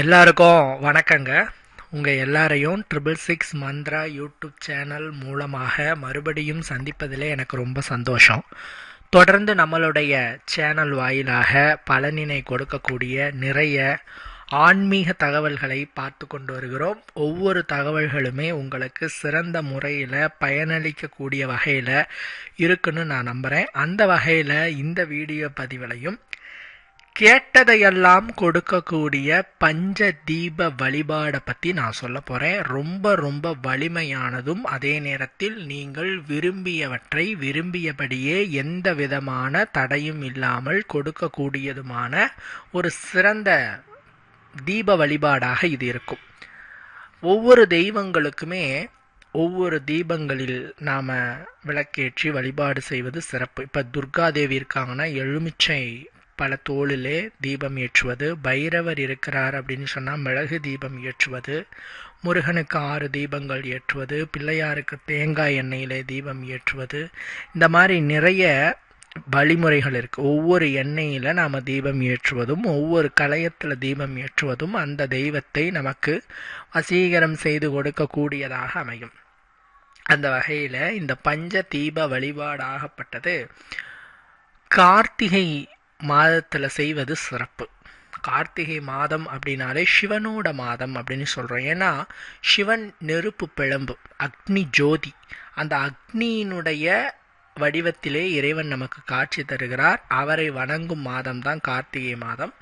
எல்லாருக்கும் வணக்கங்க. உங்கள் எல்லாரையும் triple six Mantra YouTube channel மூலமாக மறுபடியும் சந்திப்பதில் எனக்கு ரொம்ப சந்தோஷம். தொடர்ந்து நம்மளுடைய சேனல் வாயிலாக பலனினை கொடுக்கக்கூடிய நிறைய ஆன்மீக தகவல்களை பார்த்து கொண்டு வருகிறோம். ஒவ்வொரு தகவல்களுமே உங்களுக்கு சிறந்த முறையில் பயனளிக்கக்கூடிய வகையில் இருக்குன்னு நான் நம்புகிறேன் அந்த வகையில் இந்த வீடியோ பதிவிலையும் கேட்டதையெல்லாம் கொடுக்கக்கூடிய பஞ்ச தீப வழிபாடை பற்றி நான் சொல்ல போகிறேன் ரொம்ப ரொம்ப வலிமையானதும் அதே நேரத்தில் நீங்கள் விரும்பியவற்றை விரும்பியபடியே எந்த விதமான தடையும் இல்லாமல் கொடுக்கக்கூடியதுமான ஒரு சிறந்த தீப வழிபாடாக இது இருக்கும். ஒவ்வொரு தெய்வங்களுக்குமே ஒவ்வொரு தீபங்களில் நாம் விளக்கேற்றி வழிபாடு செய்வது சிறப்பு. இப்போ துர்காதேவி இருக்காங்கன்னா எலுமிச்சை பல தோளிலே தீபம் ஏற்றுவது. பைரவர் இருக்கிறார் அப்படின்னு சொன்னால் மிளகு தீபம் ஏற்றுவது. முருகனுக்கு ஆறு தீபங்கள் ஏற்றுவது. பிள்ளையாருக்கு தேங்காய் எண்ணெயிலே தீபம் ஏற்றுவது. இந்த மாதிரி நிறைய வழிமுறைகள் இருக்குது ஒவ்வொரு எண்ணெயில் நாம் தீபம் ஏற்றுவதும் ஒவ்வொரு கலையத்தில் தீபம் ஏற்றுவதும் அந்த தெய்வத்தை நமக்கு வசீகரம் செய்து கொடுக்கக்கூடியதாக அமையும். அந்த வகையில் இந்த பஞ்ச தீப வழிபாடாகப்பட்டது. கார்த்திகை மாதத்தில் செய்வது சிறப்பு. கார்த்திகை மாதம் அப்படின்னாலே சிவனோட மாதம் அப்படின்னு சொல்கிறோம் ஏன்னா சிவன் நெருப்பு பிழம்பு அக்னி ஜோதி. அந்த அக்னியினுடைய வடிவத்திலே இறைவன் நமக்கு காட்சி தருகிறார். அவரை வணங்கும் மாதம் தான் கார்த்திகை மாதம்.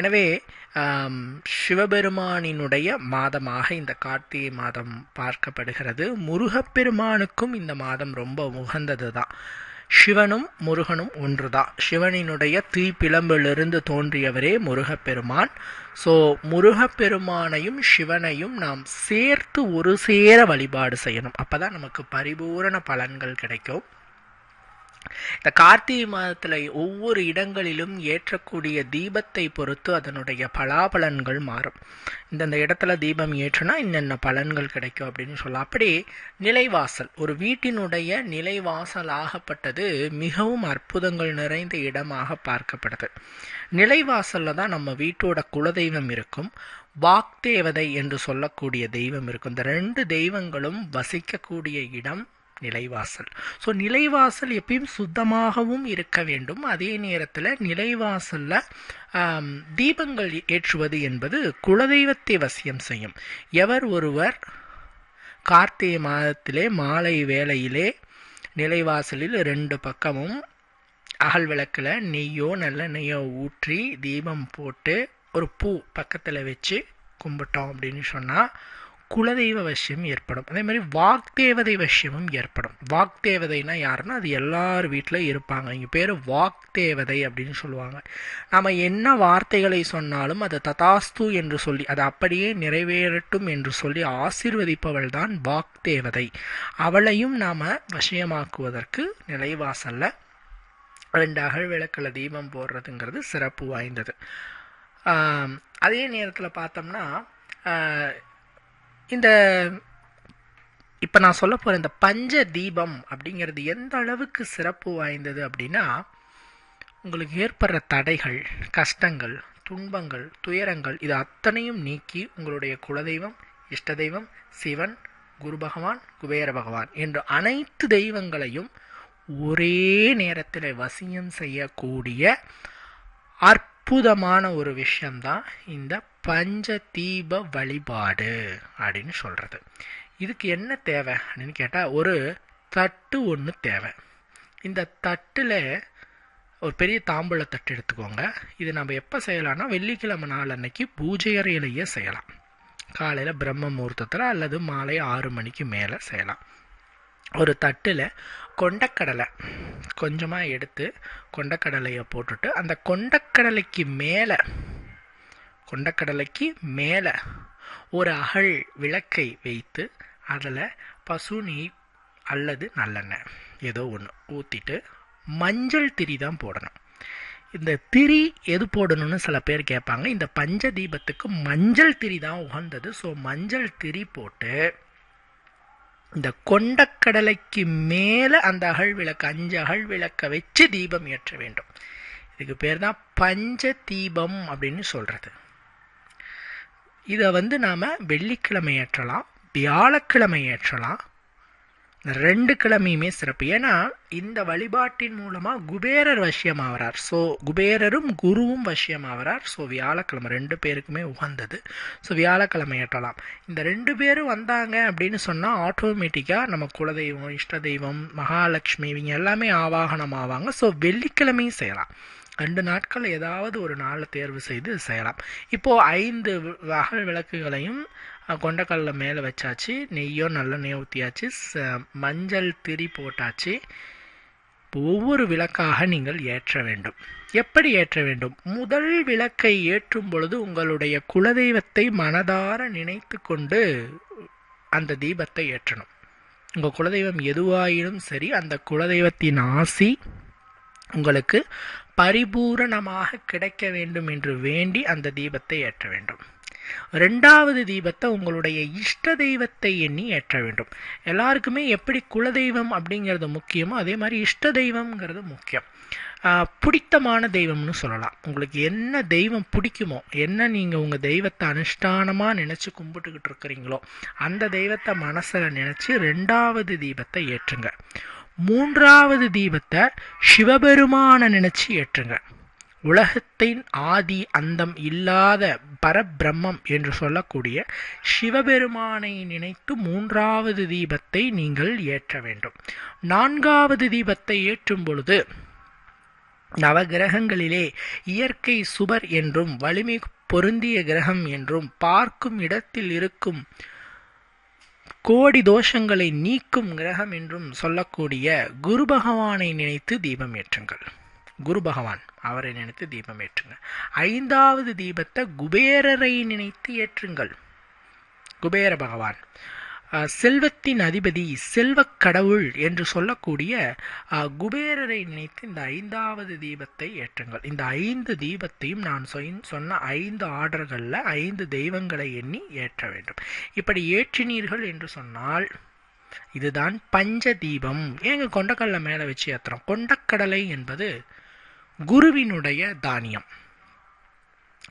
எனவே சிவபெருமானினுடைய மாதமாக இந்த கார்த்திகை மாதம் பார்க்கப்படுகிறது. முருகப்பெருமானுக்கும் இந்த மாதம் ரொம்ப உகந்தது தான் சிவனும் முருகனும் ஒன்றுதான் சிவனினுடைய தீப்பிளம்பிலிருந்து தோன்றியவரே முருகப்பெருமான். ஸோ முருகப்பெருமானையும் சிவனையும் நாம் சேர்த்து ஒரு சேர வழிபாடு செய்யணும். அப்போ தான் நமக்கு பரிபூரண பலன்கள் கிடைக்கும். இந்த கார்த்திகை மாதத்தில் ஒவ்வொரு இடங்களிலும் ஏற்றக்கூடிய தீபத்தை பொறுத்து அதனுடைய பலாபலன்கள் மாறும். இந்தந்த இடத்துல தீபம் ஏற்றுனா இன்னென்ன பலன்கள் கிடைக்கும் அப்படின்னு சொல்லலாம். அப்படி நிலைவாசல். ஒரு வீட்டினுடைய நிலைவாசல் ஆகப்பட்டது மிகவும் அற்புதங்கள் நிறைந்த இடமாக பார்க்கப்படுது. நிலைவாசலில் தான் நம்ம வீட்டோட குலதெய்வம் இருக்கும். வாக்தேவதை என்று சொல்லக்கூடிய தெய்வம் இருக்கும். இந்த ரெண்டு தெய்வங்களும் வசிக்கக்கூடிய இடம் நிலைவாசல். ஸோ நிலைவாசல் எப்பயும் சுத்தமாகவும் இருக்க வேண்டும். அதே நேரத்தில் நிலைவாசலில் தீபங்கள் ஏற்றுவது என்பது குலதெய்வத்தை வசியம் செய்யும். எவர் ஒருவர் கார்த்திகை மாதத்திலே மாலை வேளையிலே நிலைவாசலில் ரெண்டு பக்கமும் அகல் விளக்கில் நெய்யோ நல்ல நெய்யோ ஊற்றி தீபம் போட்டு ஒரு பூ பக்கத்தில் வச்சு கும்பிட்டோம் அப்படின்னு சொன்னால் குலதெய்வ வசியம் ஏற்படும். அதே மாதிரி வாக்தேவதை வசியமும் ஏற்படும். வாக்தேவதைனா யாருன்னா அது எல்லார் வீட்டில் இருப்பாங்க. இங்கே பேர் வாக்தேவதை அப்படின்னு சொல்லுவாங்க. நாம் என்ன வார்த்தைகளை சொன்னாலும் அதை ததாஸ்து என்று சொல்லி அதை அப்படியே நிறைவேறட்டும் என்று சொல்லி ஆசிர்வதிப்பவள் தான் வாக்தேவதை. அவளையும் நாம் வசியமாக்குவதற்கு நிலைவாசலில். ரெண்டு அகழ் விளக்கில் தீபம் போடுறதுங்கிறது சிறப்பு வாய்ந்தது. அதே நேரத்தில் பார்த்தோம்னா இந்த இப்போ நான் சொல்ல போகிற இந்த பஞ்ச தீபம் அப்படிங்கிறது எந்த அளவுக்கு சிறப்பு வாய்ந்தது அப்படின்னா உங்களுக்கு ஏற்படுற தடைகள் கஷ்டங்கள் துன்பங்கள் துயரங்கள் இது அத்தனையும் நீக்கி உங்களுடைய குலதெய்வம் இஷ்ட தெய்வம் சிவன் குரு பகவான் குபேர பகவான் என்று அனைத்து தெய்வங்களையும் ஒரே நேரத்தில் வசியம் செய்யக்கூடிய அற்புதமான ஒரு விஷயம்தான் இந்த பஞ்ச தீப வழிபாடு அப்படின்னு சொல்கிறது இதுக்கு என்ன தேவை அப்படின்னு கேட்டால் ஒரு தட்டு ஒன்று தேவை. இந்த தட்டில் ஒரு பெரிய தாம்பூல தட்டு எடுத்துக்கோங்க. இது நம்ம எப்போ செய்யலாம்னா வெள்ளிக்கிழமை நாள் அன்னைக்கு பூஜை அறையிலேயே செய்யலாம். காலையில் பிரம்ம முகூர்த்தத்தில் அல்லது மாலை ஆறு மணிக்கு மேலே செய்யலாம். ஒரு தட்டில் கொண்டக்கடலை கொஞ்சமாக எடுத்து கொண்டக்கடலையை போட்டுட்டு அந்த கொண்டக்கடலைக்கு மேலே கொண்டக்கடலைக்கு மேலே ஒரு அகழ் விளக்கை வைத்து அதில் பசு நெய் அல்லது நல்லெண்ணெய் ஏதோ ஒன்று ஊற்றிட்டு மஞ்சள் திரி தான் போடணும். இந்த திரி எது போடணும்னு சில பேர் கேட்பாங்க. இந்த பஞ்ச தீபத்துக்கு மஞ்சள் திரி தான் உகந்தது. ஸோ மஞ்சள் திரி போட்டு இந்த கொண்டக்கடலைக்கு மேலே அந்த அகழ் விளக்கு அஞ்சு அகழ் விளக்கை வச்சு தீபம் ஏற்ற வேண்டும். இதுக்கு பேர் தான் பஞ்ச தீபம் அப்படின்னு சொல்கிறது இதை வந்து நாம் வெள்ளிக்கிழமை ஏற்றலாம் வியாழக்கிழமை ஏற்றலாம் ரெண்டு கிழமையுமே சிறப்பு. ஏன்னா இந்த வழிபாட்டின் மூலமாக குபேரர் வசியமாகிறார் ஸோ குபேரரும் குருவும் வசியமாகிறார் ஸோ வியாழக்கிழமை ரெண்டு பேருக்குமே உகந்தது. ஸோ வியாழக்கிழமை ஏற்றலாம். இந்த ரெண்டு பேரும் வந்தாங்க அப்படின்னு சொன்னால் ஆட்டோமேட்டிக்காக நம்ம குலதெய்வம் இஷ்ட தெய்வம் மகாலட்சுமி இவங்க எல்லாமே ஆவாகனம் ஆவாங்க ஸோ வெள்ளிக்கிழமையும் செய்யலாம். ரெண்டு நாட்கள் ஏதாவது ஒரு நாளை தேர்வு செய்து செய்யலாம். இப்போது ஐந்து அகல் விளக்குகளையும் கொண்டக்கல்ல மேலே வச்சாச்சு. நெய்யோ நல்ல நெய் ஊற்றியாச்சு மஞ்சள் திரி போட்டாச்சு. ஒவ்வொரு விளக்காக நீங்கள் ஏற்ற வேண்டும். எப்படி ஏற்ற வேண்டும்? முதல் விளக்கை ஏற்றும் பொழுது உங்களுடைய குலதெய்வத்தை மனதார நினைத்து கொண்டு அந்த தீபத்தை ஏற்றணும். உங்கள் குலதெய்வம் எதுவாயினும் சரி அந்த குலதெய்வத்தின் ஆசி உங்களுக்கு பரிபூரணமாக கிடைக்க வேண்டும் என்று வேண்டி அந்த தீபத்தை ஏற்ற வேண்டும். ரெண்டாவது தீபத்தை உங்களுடைய இஷ்ட தெய்வத்தை எண்ணி ஏற்ற வேண்டும். எல்லாருக்குமே எப்படி குலதெய்வம் அப்படிங்கிறது முக்கியமோ அதே மாதிரி இஷ்ட தெய்வம்ங்கிறது முக்கியம். பிடித்தமான தெய்வம்னு சொல்லலாம். உங்களுக்கு என்ன தெய்வம் பிடிக்குமோ என்ன நீங்கள் உங்கள் தெய்வத்தை அனுஷ்டானமாக நினச்சி கும்பிட்டுக்கிட்டு இருக்கிறீங்களோ அந்த தெய்வத்தை மனசில் நினச்சி ரெண்டாவது தீபத்தை ஏற்றுங்க. மூன்றாவது தீபத்தை சிவபெருமான நினைச்சு ஏற்றுங்க. உலகத்தின் ஆதி அந்தம் இல்லாத பரபிரம்மம் என்று சொல்லக்கூடிய சிவபெருமானை நினைத்து மூன்றாவது தீபத்தை நீங்கள் ஏற்ற வேண்டும். நான்காவது தீபத்தை ஏற்றும் பொழுது நவகிரகங்களிலே இயற்கை சுபர் என்றும் வலிமை பொருந்திய கிரகம் என்றும் பார்க்கும் இடத்தில் இருக்கும் கோடி தோஷங்களை நீக்கும் கிரகம் என்றும் சொல்லக்கூடிய குரு பகவானை நினைத்து தீபம் ஏற்றுங்கள். குரு பகவான் அவரை நினைத்து தீபம் ஏற்றுங்க. ஐந்தாவது தீபத்தை குபேரரை நினைத்து ஏற்றுங்கள். குபேர பகவான் செல்வத்தின் அதிபதி செல்வக் கடவுள் என்று சொல்லக்கூடிய குபேரரை நினைத்து இந்த ஐந்தாவது தீபத்தை ஏற்றுங்கள். இந்த ஐந்து தீபத்தையும் நான் சொன்ன ஐந்து ஆர்டர்களில் ஐந்து தெய்வங்களை எண்ணி ஏற்ற வேண்டும். இப்படி ஏற்றினீர்கள் என்று சொன்னால் இதுதான் பஞ்ச தீபம் ஏங்க கொண்டக்கடலை மேலே வச்சு ஏற்றுறோம் கொண்டக்கடலை என்பது குருவினுடைய தானியம்.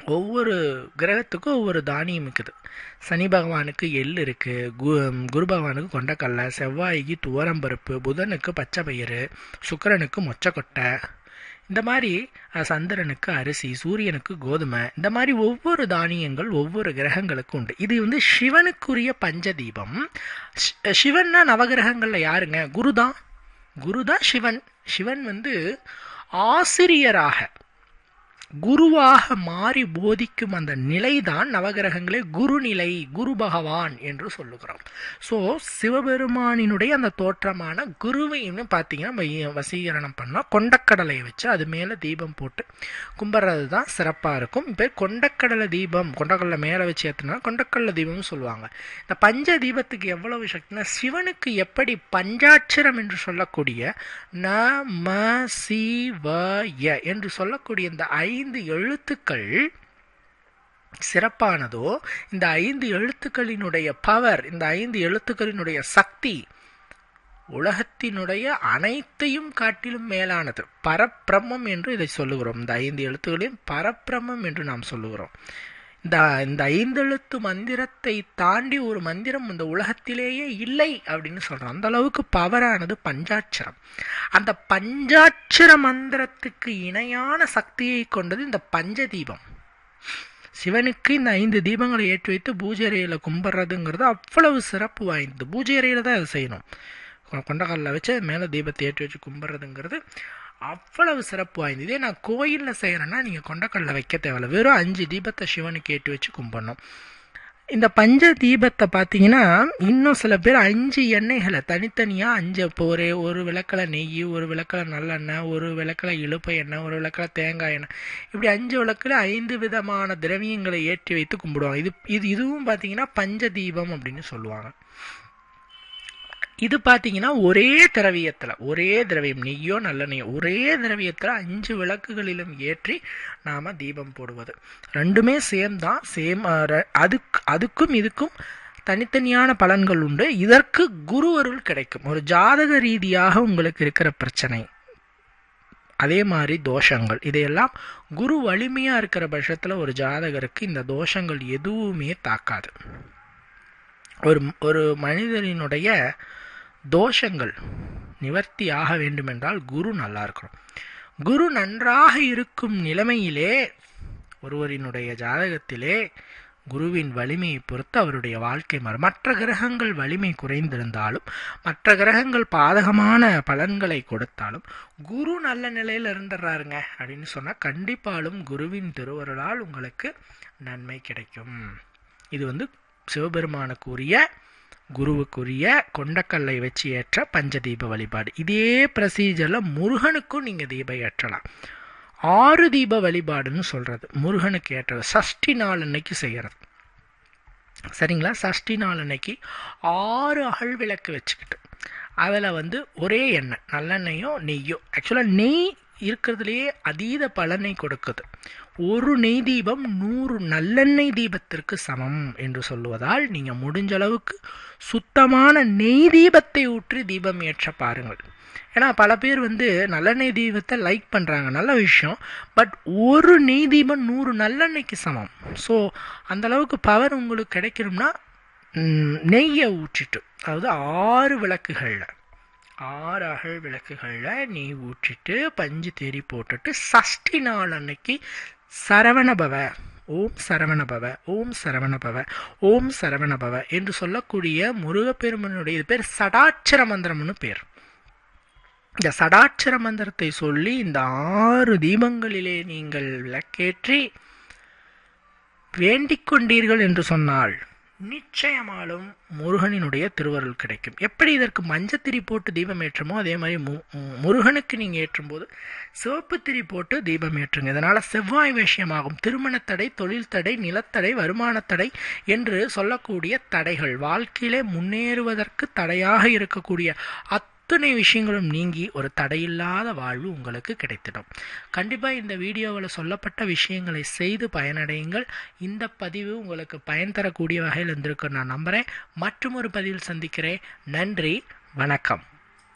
ஒவ்வொரு கிரகத்துக்கும் ஒவ்வொரு தானியம் இருக்குது. சனி பகவானுக்கு எள் இருக்குது கு குரு பகவானுக்கு கொண்டக்கடலை செவ்வாய்க்கு துவரம்பருப்பு புதனுக்கு பச்சை பயிறு சுக்கரனுக்கு மொச்சக்கொட்டை. இந்த மாதிரி சந்திரனுக்கு அரிசி சூரியனுக்கு கோதுமை இந்த மாதிரி ஒவ்வொரு தானியங்கள் ஒவ்வொரு கிரகங்களுக்கும் உண்டு. இது வந்து சிவனுக்குரிய பஞ்சதீபம். சிவன்னா நவகிரகங்களில் யாருங்க? குரு தான் குரு தான் சிவன். சிவன் வந்து ஆசிரியராக குருவாக மாறி போதிக்கும் அந்த நிலைதான் நவகிரகங்களே குருநிலை குரு பகவான் என்று சொல்லுகிறோம். ஸோ சிவபெருமானினுடைய அந்த தோற்றமான குருவைன்னு பார்த்தீங்கன்னா வசீகரணம் பண்ணால் கொண்டக்கடலை வச்சு அது மேலே தீபம் போட்டு கும்பிட்றது தான் சிறப்பாக இருக்கும். இப்போ கொண்டக்கடலை தீபம் கொண்டக்கடலை மேலே வச்சு ஏற்றினா கொண்டக்கடலை தீபம்னு சொல்லுவாங்க. இந்த பஞ்ச தீபத்துக்கு எவ்வளவு சக்தினா சிவனுக்கு எப்படி பஞ்சாட்சரம் என்று சொல்லக்கூடிய ந ம சி வ என்று சொல்லக்கூடிய இந்த ஐ ஐந்து எழுத்துக்கள் சிறப்பானதோ இந்த ஐந்து எழுத்துக்களினுடைய பவர் இந்த ஐந்து எழுத்துக்களினுடைய சக்தி உலகத்தினுடைய அனைத்தையும் காட்டிலும் மேலானது. பரப்பிரம்மம் என்று இதை சொல்லுகிறோம். இந்த ஐந்து எழுத்துக்களையும் பரப்பிரம்மம் என்று நாம் சொல்லுகிறோம். இந்த இந்த ஐந்தெழுத்து மந்திரத்தை தாண்டி ஒரு மந்திரம் இந்த உலகத்திலேயே இல்லை அப்படின்னு சொல்கிறோம் அந்த அளவுக்கு பவரானது பஞ்சாட்சரம். அந்த பஞ்சாட்சர மந்திரத்துக்கு இணையான சக்தியை கொண்டது இந்த பஞ்சதீபம். சிவனுக்கு இந்த ஐந்து தீபங்களை ஏற்றி வைத்து பூஜை அறையில் கும்பிட்றதுங்கிறது அவ்வளவு சிறப்பு வாய்ந்தது. பூஜை அறையில் தான் அதை செய்யணும். கொண்டக்கல்ல வச்சு மேலே தீபத்தை ஏற்றி வச்சு கும்பிட்றதுங்கிறது அவ்வளவு சிறப்பு வாய்ந்தது. இதே நான் கோயிலில் செய்கிறேன்னா நீங்கள் கொண்டக்கடலில் வைக்க தேவையில்ல. வெறும் அஞ்சு தீபத்தை சிவனுக்கு ஏற்றி வச்சு கும்பிடணும். இந்த பஞ்ச தீபத்தை பார்த்தீங்கன்னா இன்னும் சில பேர் அஞ்சு எண்ணெய்களை தனித்தனியாக அஞ்சு இப்போ ஒரு ஒரு விளக்கில் நெய் ஒரு விளக்கில் நல்லெண்ணெய் ஒரு விளக்கில் இழுப்பை எண்ணெய் ஒரு விளக்கில் தேங்காய் எண்ணெய். இப்படி அஞ்சு விளக்கில் ஐந்து விதமான திரவியங்களை ஏற்றி வைத்து கும்பிடுவாங்க. இது இது இதுவும் பார்த்தீங்கன்னா பஞ்ச தீபம் அப்படின்னு சொல்லுவாங்க. இது பார்த்தீங்கன்னா ஒரே திரவியத்தில் ஒரே திரவியம் நெய்யோ நல்லெண்ணெய்யோ ஒரே திரவியத்தில் அஞ்சு விளக்குகளிலும் ஏற்றி நாம் தீபம் போடுவது. ரெண்டுமே சேம் தான் சேம் அதுக்கு அதுக்கும் இதுக்கும் தனித்தனியான பலன்கள் உண்டு. இதற்கு குரு அருள் கிடைக்கும். ஒரு ஜாதக ரீதியாக உங்களுக்கு இருக்கிற பிரச்சனை. அதே மாதிரி தோஷங்கள். இதையெல்லாம் குரு வலிமையாக இருக்கிற பட்சத்தில் ஒரு ஜாதகருக்கு இந்த தோஷங்கள் எதுவுமே தாக்காது. ஒரு ஒரு மனிதனினுடைய தோஷங்கள் நிவர்த்தி ஆக வேண்டுமென்றால் குரு நல்லா இருக்கணும். குரு நன்றாக இருக்கும் நிலைமையிலே ஒருவரினுடைய ஜாதகத்திலே குருவின் வலிமையை பொறுத்து அவருடைய வாழ்க்கை மாறும். மற்ற கிரகங்கள் வலிமை குறைந்திருந்தாலும் மற்ற கிரகங்கள் பாதகமான பலன்களை கொடுத்தாலும் குரு நல்ல நிலையில் இருந்துடுறாருங்க அப்படின்னு சொன்னால் கண்டிப்பாலும் குருவின் திருவருளால் உங்களுக்கு நன்மை கிடைக்கும். இது வந்து சிவபெருமானுக்குரிய குருவுக்குரிய கொண்டக்கல்லை வச்சு ஏற்ற பஞ்சதீப வழிபாடு. இதே ப்ரொசீஜரில் முருகனுக்கும் நீங்கள் தீபம் ஏற்றலாம். ஆறு தீப வழிபாடுன்னு சொல்கிறது முருகனுக்கு ஏற்றது. சஷ்டி நாள் அன்னைக்கு செய்கிறது சரிங்களா? சஷ்டி நாள் அன்னைக்கு ஆறு அகல் விளக்கு வச்சுக்கிட்டு அதில் வந்து ஒரே எண்ணெய் நல்லெண்ணெயும் நெய்யோ ஆக்சுவலாக நெய் இருக்கிறதுலையே அதீத பலனை கொடுக்குது. ஒரு நெய் தீபம் நூறு நல்லெண்ணெய் தீபத்திற்கு சமம் என்று சொல்லுவதால் நீங்கள் முடிஞ்ச அளவுக்கு சுத்தமான நெய் தீபத்தை ஊற்றி தீபம் ஏற்ற பாருங்கள். ஏன்னா பல பேர் வந்து நல்லெண்ணெய் தீபத்தை லைக் பண்ணுறாங்க நல்ல விஷயம். பட் ஒரு நெய் தீபம் நூறு நல்லெண்ணெய்க்கு சமம். ஸோ அந்தளவுக்கு பவர் உங்களுக்கு கிடைக்கணும்னா நெய்யை ஊற்றிட்டு அதாவது ஆறு விளக்குகளில் ஆறு அகல் விளக்குகளில் நெய் ஊற்றிட்டு பஞ்சு தேறி போட்டுட்டு சஷ்டி நாள் அன்னைக்கு சரவணபவ. ஓம் சரவணபவ ஓம் சரவணபவ ஓம் சரவணபவ என்று சொல்லக்கூடிய முருகப்பெருமனுடைய பேர் சடாட்சர மந்திரம்னு பேர். இந்த சடாட்சர மந்திரத்தை சொல்லி இந்த ஆறு தீபங்களிலே நீங்கள் விளக்கேற்றி வேண்டிக் கொண்டீர்கள் என்று சொன்னால் நிச்சயமாலும் முருகனினுடைய திருவருள் கிடைக்கும். எப்படி இதற்கு மஞ்சத்திரி போட்டு தீபம் ஏற்றமோ அதே மாதிரி மு முருகனுக்கு நீங்கள் ஏற்றும்போது சிவப்பு திரி போட்டு தீபம் ஏற்றுங்க. இதனால் செவ்வாய் விஷயமாகும். திருமணத்தடை தொழில் தடை நிலத்தடை வருமானத்தடை என்று சொல்லக்கூடிய தடைகள். வாழ்க்கையிலே முன்னேறுவதற்கு தடையாக இருக்கக்கூடிய அத் அத்தனை விஷயங்களும் நீங்கி ஒரு தடையில்லாத வாழ்வு உங்களுக்கு கிடைத்திடும். கண்டிப்பாக இந்த வீடியோவில் சொல்லப்பட்ட விஷயங்களை செய்து பயனடையுங்கள். இந்த பதிவு உங்களுக்கு பயன் தரக்கூடிய வகையில் இருந்திருக்கும் நான் நம்புகிறேன் மற்றும் ஒரு பதிவில் சந்திக்கிறேன். நன்றி வணக்கம்.